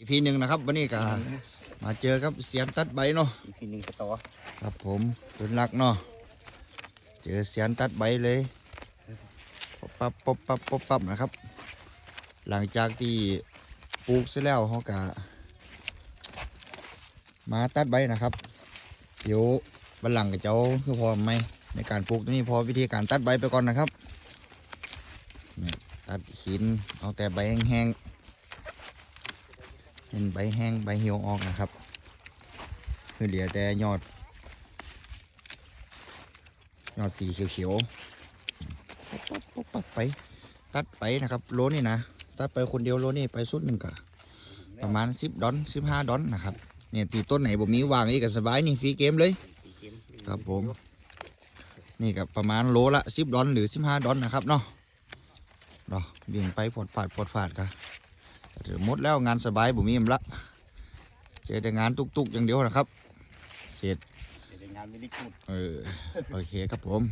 อีพีหนึ่งนะครับวันนี้ก็มาเจอครับเสียนตัดใบเนาะอีกทีหนึ่งสตอครับผมเป็นหลักเนาะเจอเสียนตัดใบเลยปบปับปบปับปบปับนะครับ หลังจากที่ปลูกเสร็จแล้วเขาก็มาตัดใบนะครับ เดี๋ยวบันหลังกับเจ้าคือพอไหมในการปลูกตัวนี้พอวิธีการตัดใบไปก่อนนะครับนี่ตัดหินเอาแต่ใบแห้งๆ เป็นใบแห้งใบเหี่ยวออกนะครับคือเหลือแต่ยอด ยอดสีเขียวๆปั๊บปั๊บปั๊บปั๊บไปตัดไปนะครับโลนี่นะตัดไปคนเดียวโลนี่ไปสุดหนึ่งกะประมาณสิบดอนสิบห้าดอนนะครับเนี่ยตีต้นไหนบ่มีวางอีกก็สบายนี่ฟรีเกมเลยครับผม นี่กับประมาณโลละสิบดอนหรือสิบห้าดอนนะครับเนาะเนาะวิ่งไปปลดฝาดปลดฝาดกัน หมดแล้วงานสบายบ่มีมนละเจอแต่งานตุกๆอย่างเดียวนะครับเดี๋ยวงานไม่ได้พูดเออโอเคครับผม